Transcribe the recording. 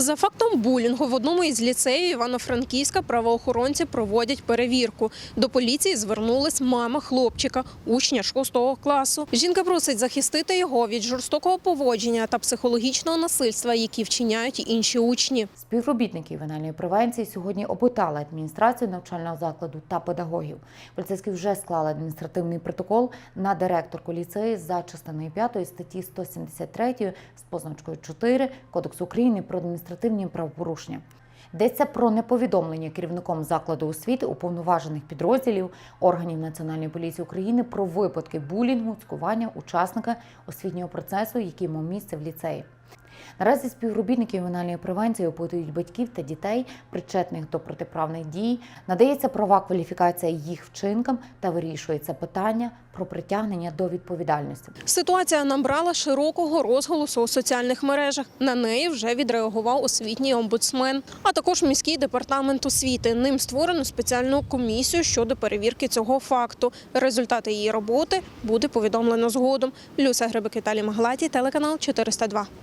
За фактом булінгу в одному із ліцеїв Івано-Франківська правоохоронці проводять перевірку. До поліції звернулась мама хлопчика, учня 6 класу. Жінка просить захистити його від жорстокого поводження та психологічного насильства, які вчиняють інші учні. Співробітники ювенальної превенції сьогодні опитали адміністрацію навчального закладу та педагогів. Поліцейські вже склали адміністративний протокол на директорку ліцею за частиною 5 статті 173 з позначкою 4 Кодексу України про адміністративні правопорушення. Йдеться про неповідомлення керівником закладу освіти уповноважених підрозділів органів Національної поліції України про випадки булінгу, цькування учасника освітнього процесу, який мав місце в ліцеї. Наразі співробітники ювенальної превенції опитують батьків та дітей, причетних до протиправних дій, надається права кваліфікація їх вчинкам та вирішується питання про притягнення до відповідальності. Ситуація набрала широкого розголосу у соціальних мережах. На неї вже відреагував освітній омбудсмен, а також міський департамент освіти. Ним створено спеціальну комісію щодо перевірки цього факту. Результати її роботи буде повідомлено згодом. Люся Грибик Віталій Маглаті, телеканал 402.